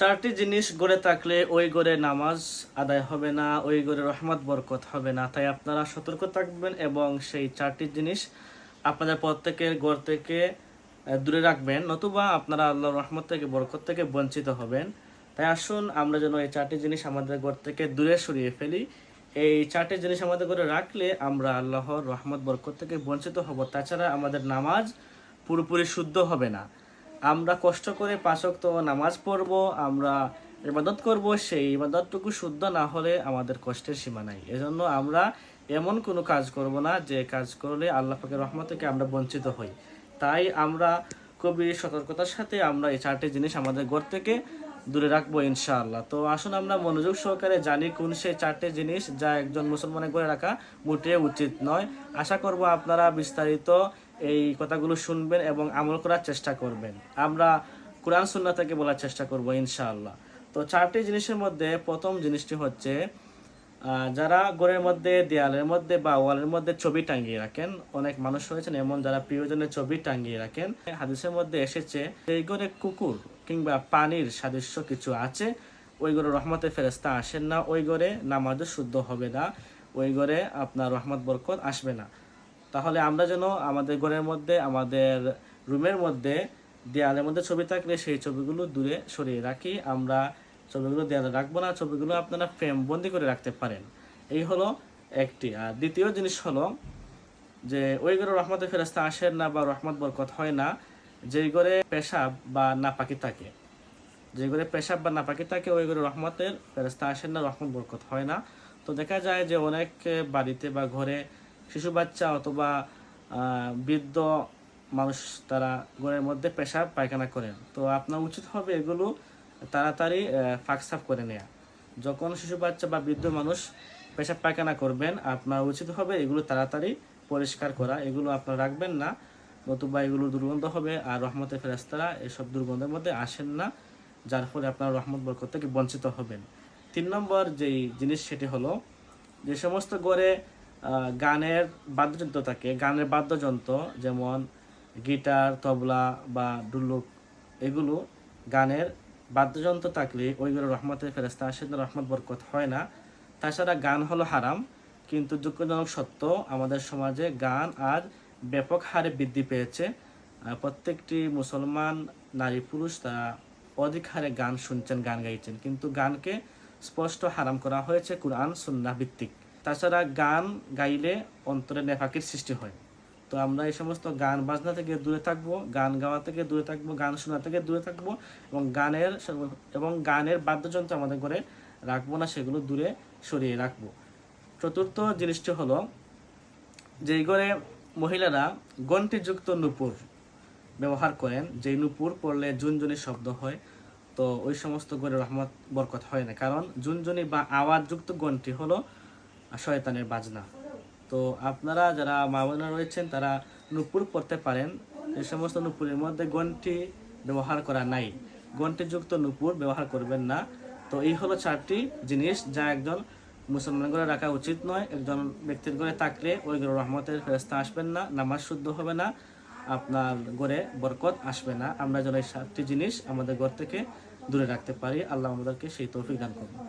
চারটি জিনিস গড়ে থাকলে ওই গড়ে নামাজ আদায় হবে না, ওই গড়ে রহমত, বরকত হবে না। তাই আপনারা সতর্ক থাকবেন এবং সেই চারটি জিনিস আপনাদের প্রত্যেকের গড় থেকে দূরে রাখবেন, নতুবা আপনারা আল্লাহ রহমত থেকে, বরকত থেকে বঞ্চিত হবেন। তাই আসুন আমরা যেন এই চারটি জিনিস আমাদের ঘর থেকে দূরে সরিয়ে ফেলি। এই চারটি জিনিস আমাদের ঘরে রাখলে আমরা আল্লাহর রহমত, বরকত থেকে বঞ্চিত হব। তাছাড়া আমাদের নামাজ পুরোপুরি শুদ্ধ হবে না। আমরা কষ্ট করে পাঁচক্ত নামাজ পড়ব, আমরা ইবাদত করব, সেই ইবাদতটুকু শুদ্ধ না হলে আমাদের কষ্টের সীমা নাই। এজন্য আমরা এমন কোনো কাজ করব না যে কাজ করলে আল্লাহ পাকের রহমত থেকে আমরা বঞ্চিত হই। তাই আমরা খুবই সতর্কতার সাথে আমরা এই চারটে জিনিস আমাদের ঘর থেকে দূরে রাখব ইনশাআল্লাহ। তো আসুন আমরা মনোযোগ সহকারে জানি কোন সেই চারটে জিনিস যা একজন মুসলমানের করে রাখা মোটেও উচিত নয়। আশা করব আপনারা বিস্তারিত এই কথাগুলো শুনবেন এবং আমল করার চেষ্টা করবেন। আমরা কোরআন সুন্নাহ থেকে বলার চেষ্টা করব ইনশাআল্লাহ। তো চারটি জিনিসের মধ্যে প্রথম জিনিসটি হচ্ছে যারা ঘরের মধ্যে, দেয়ালের মধ্যে বা ওয়ালের মধ্যে ছবি টাঙিয়ে রাখেন, অনেক মানুষ রয়েছেন এমন যারা প্রিয়জনের ছবি টাঙিয়ে রাখেন। হাদিসের মধ্যে এসেছে, এই ঘরে কুকুর কিংবা পানির সাদৃশ্য কিছু আছে ওই ঘরে রহমতের ফেরেস্তা আসেন না, ওই ঘরে নামাজও শুদ্ধ হবে না, ওই ঘরে আপনার রহমত, বরকত আসবে না। তাহলে আমরা যেন আমাদের ঘরের মধ্যে, আমাদের রুমের মধ্যে, দেয়ালের মধ্যে ছবি থাকলে সেই ছবিগুলো দূরে সরিয়ে রাখি। আমরা ছবিগুলো দেয়ালে রাখব না, ছবিগুলো আপনারা ফ্রেম বন্দি করে রাখতে পারেন। এই হলো একটি। আর দ্বিতীয় জিনিস হলো যে, ওই ঘরে রহমতের ফেরস্তা আসেন না বা রহমত, বরকত হয় না যেই ঘরে পেশাব বা নাপাকি থাকে। যে ঘরে পেশাব বা নাপাকি থাকে ওই ঘরে রহমতের ফেরস্তা আসেন না রহমত বরকত হয় না। তো দেখা যায় যে অনেক বাড়িতে বা ঘরে শিশু বাচ্চা অথবা বৃদ্ধ মানুষ তারা ঘরের মধ্যে পেশাব পায়খানা করেন। তো আপনার উচিত হবে এগুলো তাড়াতাড়ি আহ, ফাঁক সাফ করে নেওয়া যখন শিশু বাচ্চা বা বৃদ্ধ মানুষ পেশাব পায়খানা করবেন আপনার উচিত হবে এগুলো তাড়াতাড়ি পরিষ্কার করা। এগুলো আপনার রাখবেন না। নতুবা এগুলো দুর্গন্ধ হবে আর রহমতের ফেরেস্তারা এসব দুর্গন্ধের মধ্যে আসেন না যার ফলে আপনার রহমত বরকত থেকে বঞ্চিত হবেন। তিন নম্বর যেই জিনিস সেটি হলো যে সমস্ত আহ, গানের বাদ্যযন্ত্র থাকে গানের বাদ্যযন্ত্র যেমন গিটার তবলা বা ডুলুক এগুলো গানের বাদ্যযন্ত্র থাকলে ওইগুলো রহমতের ফেরেস্তা আসেন না, রহমত বরকত হয় না। তাছাড়া গান হলো হারাম কিন্তু দুঃখজনক সত্য আমাদের সমাজে গান আজ ব্যাপক হারে বৃদ্ধি পেয়েছে। প্রত্যেকটি মুসলমান নারী পুরুষ তারা অধিক হারে গান শুনছেন, গান গাইছেন। কিন্তু গানকে স্পষ্ট হারাম করা হয়েছে কোরআন, সুন্নাহ ভিত্তিক। তাছাড়া গান গাইলে অন্তরে নেফাকির সৃষ্টি হয়। তো আমরা এই সমস্ত গান বাজনা থেকে দূরে থাকব, গান গাওয়া থেকে দূরে থাকব, গান শোনা থেকে দূরে থাকব এবং গানের এবং গানের বাদ্যযন্ত্র আমাদের ঘরে রাখব না, সেগুলো দূরে সরিয়ে রাখব। চতুর্থ জিনিসটি হলো, যেই ঘরে মহিলারা গন্টিযুক্ত নূপুর ব্যবহার করেন, যেই নূপুর পড়লে জুনজুনি শব্দ হয়। তো ওই সমস্ত ঘরে রহমত, বরকত হয় না। কারণ জুনজুনি বা আওয়াজযুক্ত গন্টি হলো শয়তানের বাজনা। তো আপনারা যারা মা বোনেরা রয়েছেন, তারা নূপুর পড়তে পারেন। এই সমস্ত নূপুরের মধ্যে গন্টি ব্যবহার করা নাই। গন্টিযুক্ত নূপুর ব্যবহার করবেন না। তো এই হলো চারটি জিনিস যা একজন মুসলমান ঘরে রাখা উচিত নয়। একজন ব্যক্তির ঘরে থাকলে ওই ঘরে রহমতের ফেরস্তা আসবেন না, নামাজ শুদ্ধ হবে না, আপনার ঘরে বরকত আসবে না। আমরা যেন এই সাতটি জিনিস আমাদের ঘর থেকে দূরে রাখতে পারি। আল্লাহ আমাদেরকে সেই তৌফিক দান করুন।